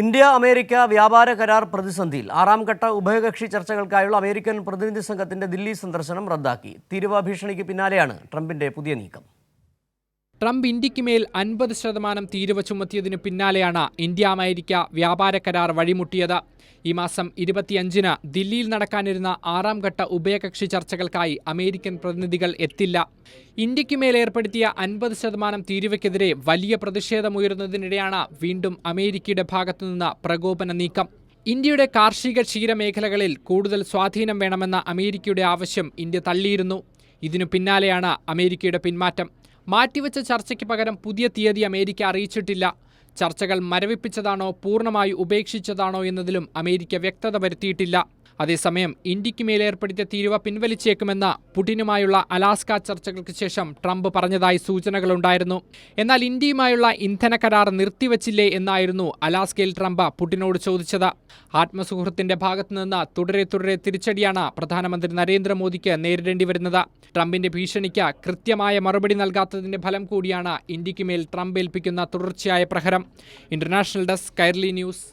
India America വ്യാപാര കരാർ പ്രതിസന്ധിയിൽ ആറാം ഘട്ട ഉഭയകക്ഷി ചർച്ചകൾക്കായുള്ള അമേരിക്കൻ പ്രതിനിധി സംഘത്തിന്റെ ദില്ലി സന്ദർശനം റദ്ദാക്കി. തീരുവ ഭീഷണിക്ക് പിന്നാലെയാണ് ട്രംപിന്റെ പുതിയ നീക്കം. ട്രംപ് ഇന്ത്യയ്ക്ക് മേൽ അൻപത് ശതമാനം തീരുവ ചുമത്തിയതിനു പിന്നാലെയാണ് ഇന്ത്യ അമേരിക്ക വ്യാപാര കരാർ വഴിമുട്ടിയത്. ഈ മാസം ഇരുപത്തിയഞ്ചിന് ദില്ലിയിൽ നടക്കാനിരുന്ന ആറാം ഘട്ട ഉഭയകക്ഷി ചർച്ചകൾക്കായി അമേരിക്കൻ പ്രതിനിധികൾ എത്തില്ല. ഇന്ത്യയ്ക്ക് മേൽ ഏർപ്പെടുത്തിയ അൻപത് ശതമാനം തീരുവയ്ക്കെതിരെ വലിയ പ്രതിഷേധമുയരുന്നതിനിടെയാണ് വീണ്ടും അമേരിക്കയുടെ ഭാഗത്തുനിന്ന് പ്രകോപന നീക്കം. ഇന്ത്യയുടെ കാർഷിക ക്ഷീരമേഖലകളിൽ കൂടുതൽ സ്വാധീനം വേണമെന്ന അമേരിക്കയുടെ ആവശ്യം ഇന്ത്യ തള്ളിയിരുന്നു. ഇതിനു പിന്നാലെയാണ് അമേരിക്കയുടെ പിന്മാറ്റം. മാറ്റിവെച്ച ചർച്ചയ്ക്ക് പകരം പുതിയ തീയതി അമേരിക്ക അറിയിച്ചിട്ടില്ല ചർച്ചകൾ മരവിപ്പിച്ചതാണോ പൂർണമായി ഉപേക്ഷിച്ചതാണോ എന്നതിലും അമേരിക്ക വ്യക്തത വരുത്തിയിട്ടില്ല. അതേസമയം ഇന്ത്യയ്ക്ക് മേലേർപ്പെടുത്തിയ തീരുവ പിൻവലിച്ചേക്കുമെന്ന പുടിനുമായുള്ള അലാസ്ക ചർച്ചകൾക്ക് ശേഷം ട്രംപ് പറഞ്ഞതായി സൂചനകളുണ്ടായിരുന്നു. എന്നാൽ ഇന്ത്യയുമായുള്ള ഇന്ധന കരാർ നിർത്തിവച്ചില്ലേ എന്നായിരുന്നു അലാസ്കയിൽ ട്രംപ് പുടിനോട് ചോദിച്ചത്. ആത്മസുഹൃത്തിന്റെ ഭാഗത്തുനിന്ന് തുടരെ തുടരെ തിരിച്ചടിയാണ് പ്രധാനമന്ത്രി നരേന്ദ്രമോദിക്ക് നേരിടേണ്ടി വരുന്നത്. ട്രംപിന്റെ ഭീഷണിക്ക് കൃത്യമായ മറുപടി നൽകാത്തതിന്റെ ഫലം കൂടിയാണ് ഇന്ത്യയ്ക്ക് മേൽ ട്രംപ് ഏൽപ്പിക്കുന്ന തുടർച്ചയായ പ്രഹരം. International desk Kairali news